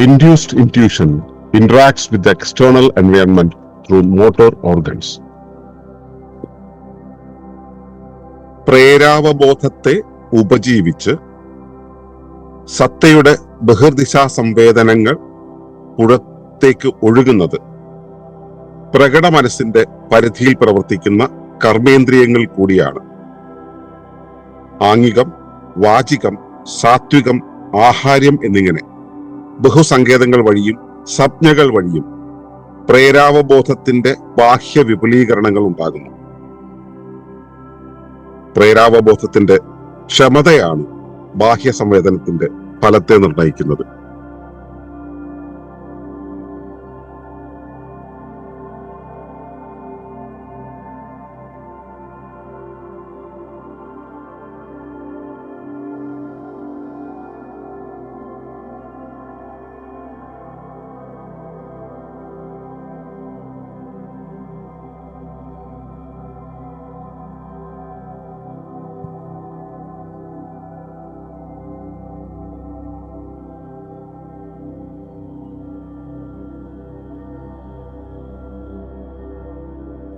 Induced intuition interacts with the external environment through motor organs. പ്രേരാവബോധത്തെ ഉപജീവിച്ച് സത്തയുടെ ബഹിർദിശാ സംവേദനങ്ങൾ പുറത്തേക്ക് ഒഴുകുന്നത് പ്രകട മനസ്സിന്റെ പരിധിയിൽ പ്രവർത്തിക്കുന്ന കർമ്മേന്ദ്രിയങ്ങൾ കൂടിയാണ് ആംഗികം വാചികം സാത്വികം ആഹാര്യം എന്നിങ്ങനെ ബഹുസങ്കേതങ്ങൾ വഴിയും സംജ്ഞകൾ വഴിയും പ്രേരാവബോധത്തിന്റെ ബാഹ്യ വിപുലീകരണങ്ങൾ ഉണ്ടാകുന്നു. പ്രേരാവബോധത്തിന്റെ ക്ഷമതയാണ് ബാഹ്യ സംവേദനത്തിന്റെ ഫലത്തെ നിർണയിക്കുന്നത്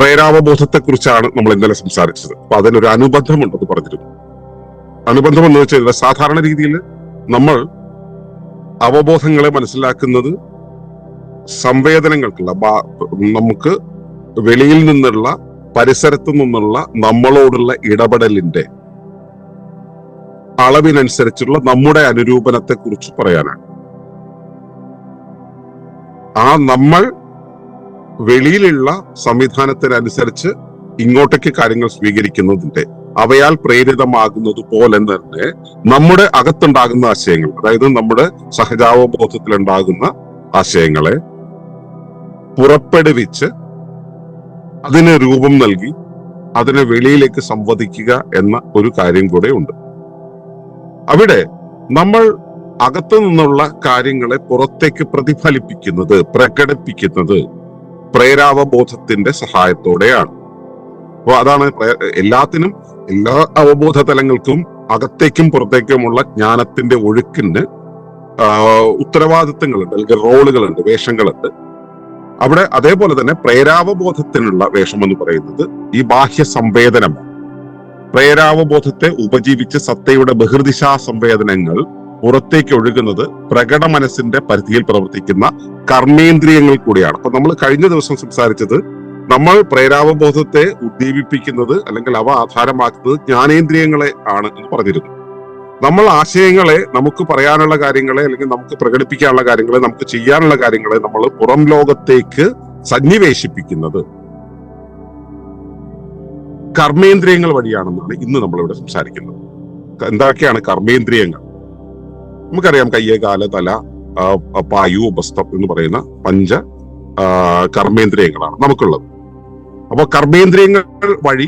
പ്രേരാവബോധത്തെ കുറിച്ചാണ് നമ്മൾ ഇന്നലെ സംസാരിച്ചത്. അപ്പൊ അതിനൊരു അനുബന്ധമുണ്ടെന്ന് പറഞ്ഞിരുന്നു. അനുബന്ധം എന്ന് വെച്ച് കഴിഞ്ഞാൽ സാധാരണ രീതിയിൽ നമ്മൾ അവബോധങ്ങളെ മനസ്സിലാക്കുന്നത് സംവേദനങ്ങൾക്കുള്ള നമുക്ക് വെളിയിൽ നിന്നുള്ള പരിസരത്തു നിന്നുള്ള നമ്മളോടുള്ള ഇടപെടലിന്റെ അളവിനനുസരിച്ചുള്ള നമ്മുടെ അനുരൂപനത്തെ കുറിച്ച് പറയാനാണ്. ആ നമ്മൾ വെളിയിലുള്ള സംവിധാനത്തിനനുസരിച്ച് ഇങ്ങോട്ടേക്ക് കാര്യങ്ങൾ സ്വീകരിക്കുന്നതിന്റെ അവയാൽ പ്രേരിതമാകുന്നത് പോലെ തന്നെ നമ്മുടെ അകത്തുണ്ടാകുന്ന ആശയങ്ങൾ അതായത് നമ്മുടെ സഹജാവബോധത്തിലുണ്ടാകുന്ന ആശയങ്ങളെ പുറപ്പെടുവിച്ച് അതിന് രൂപം നൽകി അതിനെ വെളിയിലേക്ക് സംവദിക്കുക എന്ന ഒരു കാര്യം കൂടെ ഉണ്ട്. അവിടെ നമ്മൾ അകത്തു നിന്നുള്ള കാര്യങ്ങളെ പുറത്തേക്ക് പ്രതിഫലിപ്പിക്കുന്നത് പ്രകടിപ്പിക്കുന്നത് പ്രേരാവബോധത്തിന്റെ സഹായത്തോടെയാണ്. അപ്പൊ അതാണ് എല്ലാത്തിനും എല്ലാ അവബോധ തലങ്ങൾക്കും അകത്തേക്കും പുറത്തേക്കുമുള്ള ജ്ഞാനത്തിന്റെ ഒഴുക്കിന് ഉത്തരവാദിത്തങ്ങളുണ്ട് അല്ലെങ്കിൽ റോളുകളുണ്ട് വേഷങ്ങളുണ്ട്. അവിടെ അതേപോലെ തന്നെ പ്രേരാവബോധത്തിനുള്ള വേഷം എന്ന് പറയുന്നത് ഈ ബാഹ്യ സംവേദനമാണ്. പ്രേരാവബോധത്തെ ഉപജീവിച്ച് സത്തയുടെ ബഹിർദിശാ സംവേദനങ്ങൾ പുറത്തേക്ക് ഒഴുകുന്നത് പ്രകട മനസ്സിന്റെ പരിധിയിൽ പ്രവർത്തിക്കുന്ന കർമ്മേന്ദ്രിയങ്ങൾ കൂടിയാണ്. അപ്പൊ നമ്മൾ കഴിഞ്ഞ ദിവസം സംസാരിച്ചത് നമ്മൾ പ്രേരാവബോധത്തെ ഉദ്ദീപിപ്പിക്കുന്നത് അല്ലെങ്കിൽ അവ ആധാരമാക്കുന്നത് ജ്ഞാനേന്ദ്രിയങ്ങളെ ആണ് എന്ന് പറഞ്ഞിരുന്നു. നമ്മൾ ആശയങ്ങളെ നമുക്ക് പറയാനുള്ള കാര്യങ്ങളെ അല്ലെങ്കിൽ നമുക്ക് പ്രകടിപ്പിക്കാനുള്ള കാര്യങ്ങളെ നമുക്ക് ചെയ്യാനുള്ള കാര്യങ്ങളെ നമ്മൾ പുറം ലോകത്തേക്ക് സന്നിവേശിപ്പിക്കുന്നത് കർമ്മേന്ദ്രിയങ്ങൾ വഴിയാണെന്നാണ് ഇന്ന് നമ്മളിവിടെ സംസാരിക്കുന്നത്. എന്തൊക്കെയാണ് കർമ്മേന്ദ്രിയങ്ങൾ? നമുക്കറിയാം കയ്യ് കാല തല പായു ഉപസ്ഥം എന്ന് പറയുന്ന പഞ്ച കർമ്മേന്ദ്രിയങ്ങളാണ് നമുക്കുള്ളത്. അപ്പൊ കർമ്മേന്ദ്രിയങ്ങൾ വഴി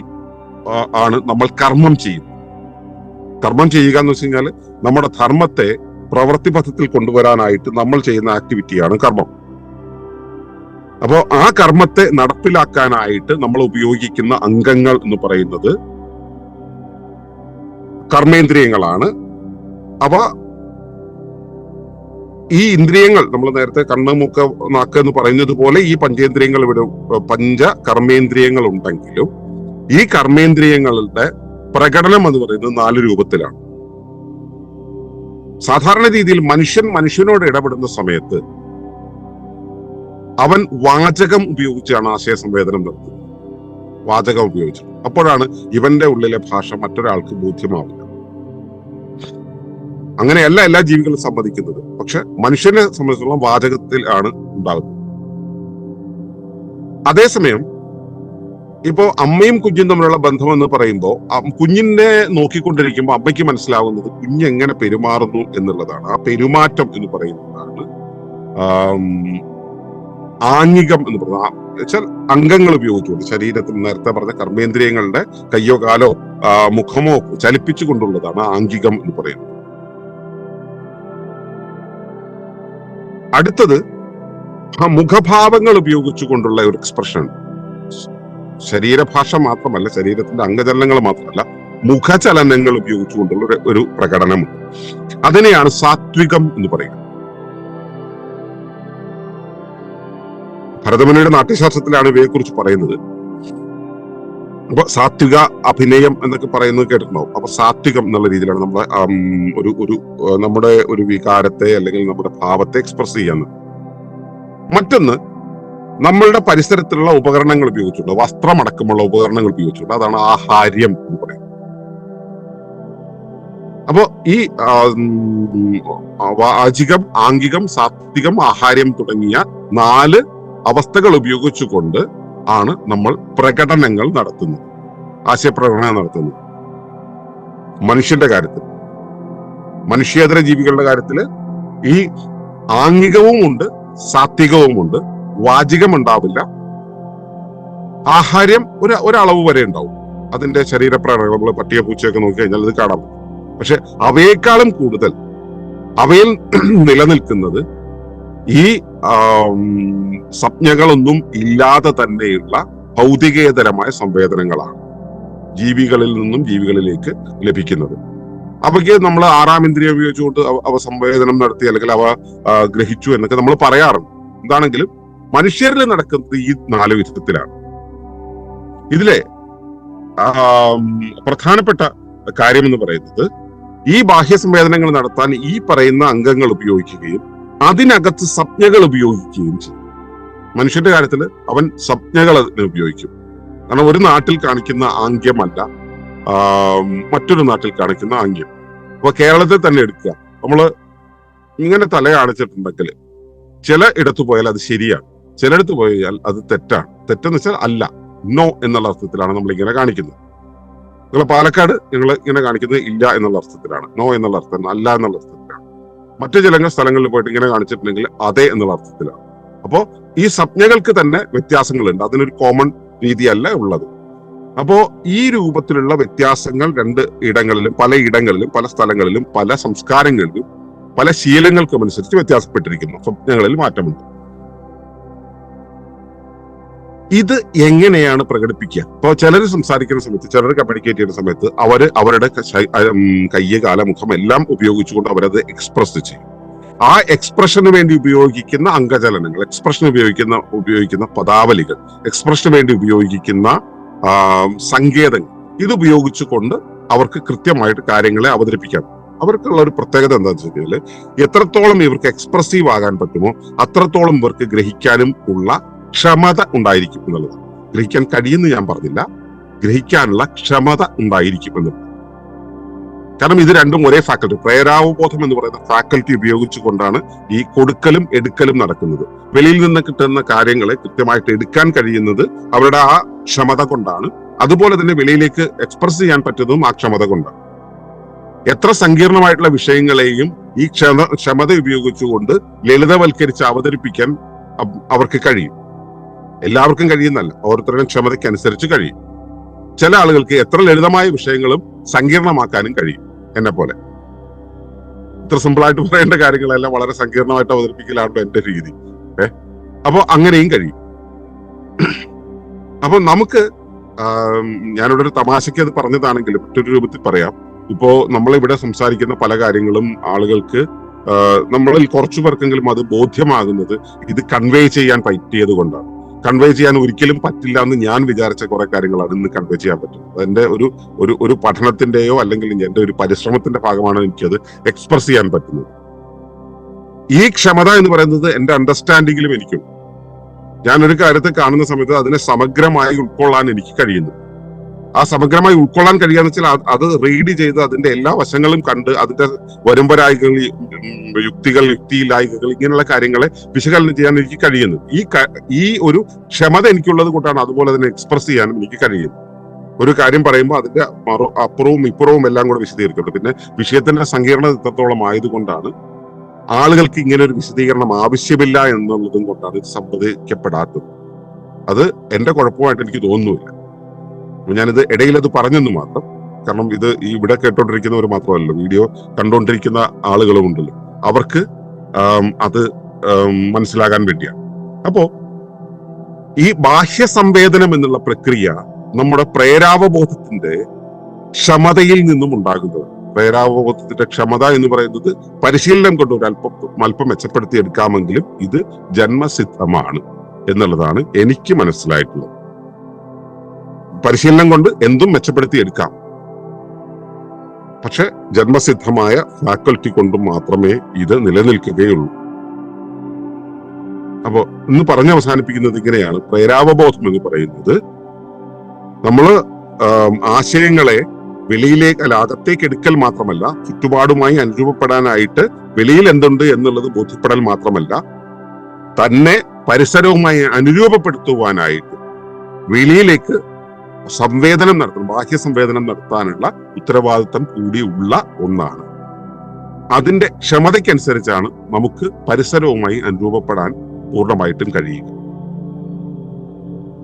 ആണ് നമ്മൾ കർമ്മം ചെയ്യുന്നത്. കർമ്മം ചെയ്യുക എന്ന് വെച്ച് കഴിഞ്ഞാൽ നമ്മുടെ ധർമ്മത്തെ പ്രവൃത്തി പഥത്തിൽ കൊണ്ടുവരാനായിട്ട് നമ്മൾ ചെയ്യുന്ന ആക്ടിവിറ്റിയാണ് കർമ്മം. അപ്പോ ആ കർമ്മത്തെ നടപ്പിലാക്കാനായിട്ട് നമ്മൾ ഉപയോഗിക്കുന്ന അംഗങ്ങൾ എന്ന് പറയുന്നത് കർമ്മേന്ദ്രിയങ്ങളാണ്. അവ ഈ ഇന്ദ്രിയങ്ങൾ നമ്മൾ നേരത്തെ കണ്ണ് മൂക്ക് നാക്ക് എന്ന് പറയുന്നത് പോലെ ഈ പഞ്ചേന്ദ്രിയങ്ങൾ ഇവിടെ പഞ്ച കർമ്മേന്ദ്രിയങ്ങൾ ഉണ്ടെങ്കിലും ഈ കർമ്മേന്ദ്രിയങ്ങളുടെ പ്രകടനം എന്ന് പറയുന്നത് നാല് രൂപത്തിലാണ്. സാധാരണ രീതിയിൽ മനുഷ്യൻ മനുഷ്യനോട് ഇടപെടുന്ന സമയത്ത് അവൻ വാചകം ഉപയോഗിച്ചാണ് ആശയ സംവേദനം നടത്തുന്നത്. വാചകം ഉപയോഗിച്ചു അപ്പോഴാണ് ഇവന്റെ ഉള്ളിലെ ഭാഷ മറ്റൊരാൾക്ക് ബോധ്യമാവില്ല അങ്ങനെയല്ല എല്ലാ ജീവികളും സമ്മതിക്കുന്നത്. പക്ഷെ മനുഷ്യനെ സംബന്ധിച്ചിടത്തോളം വാചകത്തിൽ ആണ് ഉണ്ടാകുന്നത്. അതേസമയം ഇപ്പോ അമ്മയും കുഞ്ഞും തമ്മിലുള്ള ബന്ധം എന്ന് പറയുമ്പോൾ കുഞ്ഞിനെ നോക്കിക്കൊണ്ടിരിക്കുമ്പോൾ അമ്മയ്ക്ക് മനസ്സിലാവുന്നത് കുഞ്ഞ് എങ്ങനെ പെരുമാറുന്നു എന്നുള്ളതാണ്. ആ പെരുമാറ്റം എന്ന് പറയുന്നതാണ് ആംഗികം എന്ന് പറയുന്നത്. വെച്ചാൽ അംഗങ്ങൾ ഉപയോഗിച്ചുകൊണ്ട് ശരീരത്തിൽ നേരത്തെ പറഞ്ഞ കർമ്മേന്ദ്രിയങ്ങളുടെ കയ്യോ കാലോ മുഖമോ ചലിപ്പിച്ചു കൊണ്ടുള്ളതാണ് ആംഗികം എന്ന് പറയുന്നത്. അടുത്തത് ആ മുഖഭാവങ്ങൾ ഉപയോഗിച്ചുകൊണ്ടുള്ള ഒരു എക്സ്പ്രഷൻ ശരീരഭാഷ മാത്രമല്ല ശരീരത്തിന്റെ അംഗചലനങ്ങൾ മാത്രമല്ല മുഖചലനങ്ങൾ ഉപയോഗിച്ചുകൊണ്ടുള്ള ഒരു- പ്രകടനമുണ്ട്. അതിനെയാണ് സാത്വികം എന്ന് പറയുന്നത് ഭരതമുനിയുടെ നാട്യശാസ്ത്രത്തിലാണ് ഇവയെ കുറിച്ച് പറയുന്നത്. അപ്പൊ സാത്വിക അഭിനയം എന്നൊക്കെ പറയുന്നത് കേട്ടിട്ടുണ്ടാവും. അപ്പൊ സാത്വികം എന്നുള്ള രീതിയിലാണ് നമ്മുടെ ഒരു ഒരു നമ്മുടെ ഒരു വികാരത്തെ അല്ലെങ്കിൽ നമ്മുടെ ഭാവത്തെ എക്സ്പ്രസ് ചെയ്യാന്ന്. മറ്റൊന്ന് നമ്മളുടെ പരിസരത്തിലുള്ള ഉപകരണങ്ങൾ ഉപയോഗിച്ചുകൊണ്ട് വസ്ത്രമടക്കമുള്ള ഉപകരണങ്ങൾ ഉപയോഗിച്ചുകൊണ്ട് അതാണ് ആഹാര്യം എന്ന് പറയുന്നത്. അപ്പോ ഈ വാചികം ആംഗികം സാത്വികം ആഹാര്യം തുടങ്ങിയ നാല് അവസ്ഥകൾ ഉപയോഗിച്ചുകൊണ്ട് ആണ് നമ്മൾ പ്രകടനങ്ങൾ നടത്തുന്നത് ആശയപ്രകടനം നടത്തുന്നത്. മനുഷ്യന്റെ കാര്യത്തിൽ മനുഷ്യേതര ജീവികളുടെ കാര്യത്തിൽ ഈ ആംഗികവും ഉണ്ട് സാത്വികവും ഉണ്ട് വാചികം ഉണ്ടാവില്ല. ആഹാര്യം ഒരു ഒരളവ് വരെ ഉണ്ടാവും. അതിന്റെ ശരീരപ്രകടനം നമ്മൾ പട്ടിക പൂച്ചയൊക്കെ നോക്കി കഴിഞ്ഞാൽ ഇത് കാണാം പക്ഷെ അവയേക്കാളും കൂടുതൽ അവയിൽ നിലനിൽക്കുന്നത് ഈ സ്വപ്നകളൊന്നും ഇല്ലാതെ തന്നെയുള്ള ഭൗതികേതരമായ സംവേദനങ്ങളാണ് ജീവികളിൽ നിന്നും ജീവികളിലേക്ക് ലഭിക്കുന്നത്. അവയ്ക്ക് നമ്മൾ ആറാം ഇന്ദ്രിയം ഉപയോഗിച്ചുകൊണ്ട് അവ സംവേദനം നടത്തി അല്ലെങ്കിൽ അവ ഗ്രഹിച്ചു എന്നൊക്കെ നമ്മൾ പറയാറുണ്ട്. എന്താണെങ്കിലും മനുഷ്യരിൽ നടക്കുന്നത് ഈ നാല് വിധത്തിലാണ്. ഇതിലെ പ്രധാനപ്പെട്ട കാര്യം എന്ന് പറയുന്നത് ഈ ബാഹ്യ സംവേദനങ്ങൾ നടത്താൻ ഈ പറയുന്ന അംഗങ്ങൾ ഉപയോഗിക്കുകയും അതിനകത്ത് സംജ്ഞകൾ ഉപയോഗിക്കുകയും ചെയ്യും. മനുഷ്യന്റെ കാര്യത്തിൽ അവൻ സംജ്ഞകൾ ഉപയോഗിക്കും. കാരണം ഒരു നാട്ടിൽ കാണിക്കുന്ന ആംഗ്യമല്ല മറ്റൊരു നാട്ടിൽ കാണിക്കുന്ന ആംഗ്യം. അപ്പൊ കേരളത്തിൽ തന്നെ എടുക്കുക. നമ്മൾ ഇങ്ങനെ തല കാണിച്ചിട്ടുണ്ടെങ്കിൽ ചില ഇടത്ത് പോയാൽ അത് ശരിയാണ്. ചിലയിടത്ത് പോയാൽ അത് തെറ്റാണ്. തെറ്റെന്ന് വെച്ചാൽ അല്ല നോ എന്നുള്ള അർത്ഥത്തിലാണ് നമ്മൾ ഇങ്ങനെ കാണിക്കുന്നത്. നിങ്ങൾ പാലക്കാട് നിങ്ങൾ ഇങ്ങനെ കാണിക്കുന്നത് ഇല്ല എന്നുള്ള അർത്ഥത്തിലാണ്. നോ എന്നുള്ള അർത്ഥം അല്ല എന്നുള്ള അർത്ഥത്തിലാണ്. മറ്റു ചില സ്ഥലങ്ങളിൽ പോയിട്ട് ഇങ്ങനെ കാണിച്ചിട്ടുണ്ടെങ്കിൽ അതെ എന്നുള്ള അർത്ഥത്തിലാണ്. അപ്പോ ഈ സംജ്ഞകൾക്ക് തന്നെ വ്യത്യാസങ്ങളുണ്ട്. അതിനൊരു കോമൺ രീതിയല്ല ഉള്ളത്. അപ്പോ ഈ രൂപത്തിലുള്ള വ്യത്യാസങ്ങൾ രണ്ട് ഇടങ്ങളിലും പല ഇടങ്ങളിലും പല സ്ഥലങ്ങളിലും പല സംസ്കാരങ്ങളിലും പല ശീലങ്ങൾക്കും അനുസരിച്ച് വ്യത്യാസപ്പെട്ടിരിക്കുന്നു. സ്വപ്നങ്ങളിൽ മാറ്റമുണ്ട്. ഇത് എങ്ങനെയാണ് പ്രകടിപ്പിക്കുക? ഇപ്പോൾ ചിലർ സംസാരിക്കുന്ന സമയത്ത് ചിലർ കമ്മ്യൂണിക്കേറ്റ് ചെയ്യുന്ന സമയത്ത് അവർ അവരുടെ കയ്യ് കാല മുഖം എല്ലാം ഉപയോഗിച്ചുകൊണ്ട് അവരത് എക്സ്പ്രസ് ചെയ്യും. ആ എക്സ്പ്രഷന് വേണ്ടി ഉപയോഗിക്കുന്ന അംഗചലനങ്ങൾ എക്സ്പ്രഷൻ ഉപയോഗിക്കുന്ന ഉപയോഗിക്കുന്ന പദാവലികൾ എക്സ്പ്രഷന് വേണ്ടി ഉപയോഗിക്കുന്ന സങ്കേതങ്ങൾ ഇത് ഉപയോഗിച്ചുകൊണ്ട് അവർക്ക് കൃത്യമായിട്ട് കാര്യങ്ങളെ അവതരിപ്പിക്കാം. അവർക്കുള്ള ഒരു പ്രത്യേകത എന്താണെന്ന് വെച്ച് എത്രത്തോളം ഇവർക്ക് എക്സ്പ്രസീവ് ആകാൻ പറ്റുമോ അത്രത്തോളം ഇവർക്ക് ഗ്രഹിക്കാനും ഉള്ള ക്ഷമത ഉണ്ടായിരിക്കും എന്നുള്ളത്. ഗ്രഹിക്കാൻ കഴിയുമെന്ന് ഞാൻ പറഞ്ഞില്ല. ഗ്രഹിക്കാനുള്ള ക്ഷമത ഉണ്ടായിരിക്കും എന്ന് കാരണം ഇത് രണ്ടും ഒരേ ഫാക്കൽറ്റി പ്രേരാവബോധം എന്ന് പറയുന്ന ഫാക്കൽറ്റി ഉപയോഗിച്ചുകൊണ്ടാണ് ഈ കൊടുക്കലും എടുക്കലും നടക്കുന്നത്. വെളിയിൽ നിന്ന് കിട്ടുന്ന കാര്യങ്ങളെ കൃത്യമായിട്ട് എടുക്കാൻ കഴിയുന്നത് അവരുടെ ആ ക്ഷമത കൊണ്ടാണ്. അതുപോലെ തന്നെ വെളിയിലേക്ക് എക്സ്പ്രസ് ചെയ്യാൻ പറ്റുന്നതും ആ ക്ഷമത കൊണ്ടാണ്. എത്ര സങ്കീർണമായിട്ടുള്ള വിഷയങ്ങളെയും ഈ ക്ഷമ ക്ഷമത ഉപയോഗിച്ചുകൊണ്ട് ലളിതവൽക്കരിച്ച് അവതരിപ്പിക്കാൻ അവർക്ക് കഴിയും. എല്ലാവർക്കും കഴിയുന്നല്ല ഓരോരുത്തരുടെയും ക്ഷമതയ്ക്ക് അനുസരിച്ച് കഴിയും. ചില ആളുകൾക്ക് എത്ര ലളിതമായ വിഷയങ്ങളും സങ്കീർണമാക്കാനും കഴിയും എന്നെ പോലെ. ഇത്ര സിമ്പിൾ ആയിട്ട് പറയേണ്ട കാര്യങ്ങളെല്ലാം വളരെ സങ്കീർണമായിട്ട് അവതരിപ്പിക്കലാണല്ലോ എന്റെ രീതി. ഏ? അപ്പൊ അങ്ങനെയും കഴിയും. അപ്പൊ നമുക്ക് ഞാനിവിടെ ഒരു തമാശയ്ക്ക് അത് പറഞ്ഞതാണെങ്കിലും മറ്റൊരു രൂപത്തിൽ പറയാം. ഇപ്പോ നമ്മളിവിടെ സംസാരിക്കുന്ന പല കാര്യങ്ങളും ആളുകൾക്ക് നമ്മളിൽ കുറച്ചു പേർക്കെങ്കിലും അത് ബോധ്യമാകുന്നത് ഇത് കൺവേ ചെയ്യാൻ പറ്റിയത് കൊണ്ടാണ്. കൺവേ ചെയ്യാൻ ഒരിക്കലും പറ്റില്ല എന്ന് ഞാൻ വിചാരിച്ച കുറെ കാര്യങ്ങളാണ് ഇന്ന് കൺവേ ചെയ്യാൻ പറ്റും എന്റെ ഒരു ഒരു ഒരു പഠനത്തിന്റെയോ അല്ലെങ്കിൽ എന്റെ ഒരു പരിശ്രമത്തിന്റെ ഭാഗമാണ് എനിക്കത് എക്സ്പ്രസ് ചെയ്യാൻ പറ്റുന്നത്. ഈ ക്ഷമത എന്ന് പറയുന്നത് എന്റെ അണ്ടർസ്റ്റാൻഡിങ്ങിലും എനിക്കും ഞാൻ ഒരു കാര്യത്തെ കാണുന്ന സമയത്ത് അതിനെ സമഗ്രമായി ഉൾക്കൊള്ളാൻ എനിക്ക് കഴിയുന്നു. ആ സമഗ്രമായി ഉൾക്കൊള്ളാൻ കഴിയുക വെച്ചാൽ അത് റീഡ് ചെയ്ത് അതിന്റെ എല്ലാ വശങ്ങളും കണ്ട് അതിന്റെ വരുമ്പരായികൾ യുക്തികൾ യുക്തിയില്ലായ്കകൾ ഇങ്ങനെയുള്ള കാര്യങ്ങളെ വിശകലനം ചെയ്യാൻ എനിക്ക് കഴിയുന്നു. ഈ ഈ ഒരു ക്ഷമത എനിക്കുള്ളത് കൊണ്ടാണ് അതുപോലെ തന്നെ എക്സ്പ്രസ് ചെയ്യാനും എനിക്ക് കഴിയുന്നത്. ഒരു കാര്യം പറയുമ്പോൾ അതിന്റെ മറു അപ്പുറവും ഇപ്പുറവും എല്ലാം കൂടെ വിശദീകരിക്കുന്നുണ്ട് പിന്നെ വിഷയത്തിന്റെ സങ്കീർണത ഇത്രത്തോളം ആയതുകൊണ്ടാണ് ആളുകൾക്ക് ഇങ്ങനെ ഒരു വിശദീകരണം ആവശ്യമില്ല എന്നുള്ളതും കൊണ്ടാണ് ഇത് സംവദിക്കപ്പെടാത്തത്. അത് എന്റെ കുഴപ്പമായിട്ട് എനിക്ക് തോന്നുന്നില്ല. ഞാനിത് ഇടയിൽ അത് പറഞ്ഞെന്ന് മാത്രം. കാരണം ഇത് ഈ ഇവിടെ കേട്ടോണ്ടിരിക്കുന്നവർ മാത്രമല്ല വീഡിയോ കണ്ടുകൊണ്ടിരിക്കുന്ന ആളുകളും ഉണ്ടല്ലോ. അവർക്ക് അത് മനസ്സിലാകാൻ വേണ്ടിയാണ്. അപ്പോ ഈ ബാഹ്യ സംവേദനം എന്നുള്ള പ്രക്രിയ നമ്മുടെ പ്രേരാവബോധത്തിന്റെ ക്ഷമതയിൽ നിന്നും ഉണ്ടാകുന്നത്. പ്രേരാവബോധത്തിന്റെ ക്ഷമത എന്ന് പറയുന്നത് പരിശീലനം കൊണ്ട് ഒരു അല്പം അല്പം മെച്ചപ്പെടുത്തി എടുക്കാമെങ്കിലും ഇത് ജന്മസിദ്ധമാണ് എന്നുള്ളതാണ് എനിക്ക് മനസ്സിലായിട്ടുള്ളത്. പരിശീലനം കൊണ്ട് എന്തും മെച്ചപ്പെടുത്തി എടുക്കാം. പക്ഷെ ജന്മസിദ്ധമായ ഫാക്കൽറ്റി കൊണ്ട് മാത്രമേ ഇത് നിലനിൽക്കുകയുള്ളൂ. അപ്പോ ഇന്ന് പറഞ്ഞ് അവസാനിപ്പിക്കുന്നത് ഇങ്ങനെയാണ്. പ്രേരാവബോധം എന്ന് പറയുന്നത് നമ്മൾ ആശയങ്ങളെ വെളിയിലേക്ക് അല്ല അകത്തേക്ക് എടുക്കൽ മാത്രമല്ല ചുറ്റുപാടുമായി അനുരൂപപ്പെടാനായിട്ട് വെളിയിൽ എന്തുണ്ട് എന്നുള്ളത് ബോധ്യപ്പെടൽ മാത്രമല്ല തന്നെ പരിസരവുമായി അനുരൂപപ്പെടുത്തുവാനായിട്ട് വെളിയിലേക്ക് സംവേദനം നടത്തണം ബാഹ്യ സംവേദനം നടത്താനുള്ള ഉത്തരവാദിത്തം കൂടിയുള്ള ഒന്നാണ്. അതിന്റെ ക്ഷമതയ്ക്കനുസരിച്ചാണ് നമുക്ക് പരിസരവുമായി അനുരൂപപ്പെടാൻ പൂർണമായിട്ടും കഴിയുക.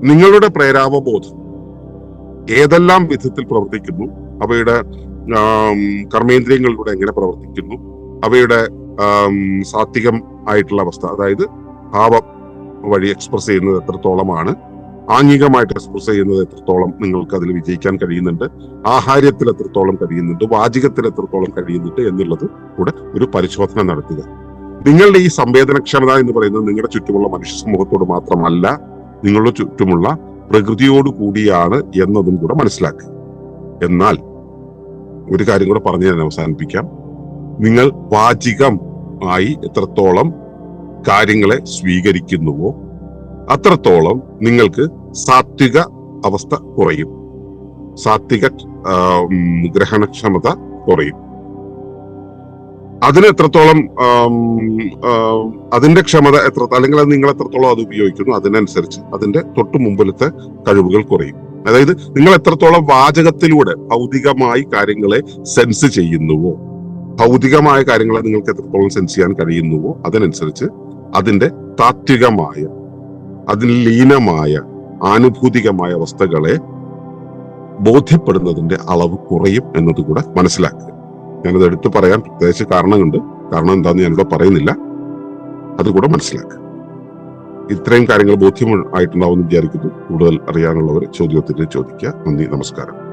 നിങ്ങളുടെ പ്രേരാവബോധം ഏതെല്ലാം വിധത്തിൽ പ്രവർത്തിക്കുന്നു അവയുടെ കർമ്മേന്ദ്രിയങ്ങളിലൂടെ എങ്ങനെ പ്രവർത്തിക്കുന്നു അവയുടെ സാത്വികം ആയിട്ടുള്ള അവസ്ഥ അതായത് ഭാവം വഴി എക്സ്പ്രസ് ചെയ്യുന്നത് എത്രത്തോളമാണ് ആംഗികമായിട്ട് എക്സ്പ്രസ് ചെയ്യുന്നത് എത്രത്തോളം നിങ്ങൾക്ക് അതിൽ വിജയിക്കാൻ കഴിയുന്നുണ്ട് ആഹാര്യത്തിൽ എത്രത്തോളം കഴിയുന്നുണ്ട് വാചികത്തിൽ എത്രത്തോളം കഴിയുന്നുണ്ട് എന്നുള്ളത് കൂടെ ഒരു പരിശോധന നടത്തുക. നിങ്ങളുടെ ഈ സംവേദനക്ഷമത എന്ന് പറയുന്നത് നിങ്ങളുടെ ചുറ്റുമുള്ള മനുഷ്യ സമൂഹത്തോട് മാത്രമല്ല നിങ്ങളുടെ ചുറ്റുമുള്ള പ്രകൃതിയോട് കൂടിയാണ് എന്നതും കൂടെ മനസ്സിലാക്കുക. എന്നാൽ ഒരു കാര്യം കൂടെ പറഞ്ഞ് ഞാൻ അവസാനിപ്പിക്കാം. നിങ്ങൾ വാചികം ആയി എത്രത്തോളം കാര്യങ്ങളെ സ്വീകരിക്കുന്നുവോ അത്രത്തോളം നിങ്ങൾക്ക് സാത്വിക അവസ്ഥ കുറയും. സാത്വിക ഗ്രഹണക്ഷമത കുറയും. അതിന് എത്രത്തോളം അതിന്റെ ക്ഷമത എത്ര അല്ലെങ്കിൽ അത് നിങ്ങൾ എത്രത്തോളം അത് ഉപയോഗിക്കുന്നു അതിനനുസരിച്ച് അതിന്റെ തൊട്ടു മുമ്പിലത്തെ കഴിവുകൾ കുറയും. അതായത് നിങ്ങൾ എത്രത്തോളം വാചകത്തിലൂടെ ഭൗതികമായി കാര്യങ്ങളെ സെൻസ് ചെയ്യുന്നുവോ ഭൗതികമായ കാര്യങ്ങളെ നിങ്ങൾക്ക് എത്രത്തോളം സെൻസ് ചെയ്യാൻ കഴിയുന്നുവോ അതിനനുസരിച്ച് അതിന്റെ താത്വികമായ അതിൽ ലീനമായ ആനുഭൂതികമായ അവസ്ഥകളെ ബോധ്യപ്പെടുന്നതിന്റെ അളവ് കുറയും എന്നത് കൂടെ മനസ്സിലാക്കുക. ഞാനത് എടുത്തു പറയാൻ പ്രത്യേകിച്ച് കാരണമുണ്ട്. കാരണം എന്താന്ന് ഞാനിവിടെ പറയുന്നില്ല. അതുകൂടെ മനസ്സിലാക്കുക. ഇത്രയും കാര്യങ്ങൾ ബോധ്യം വിചാരിക്കുന്നു. കൂടുതൽ അറിയാനുള്ളവർ ചോദ്യത്തിന് ചോദിക്കുക. നന്ദി നമസ്കാരം.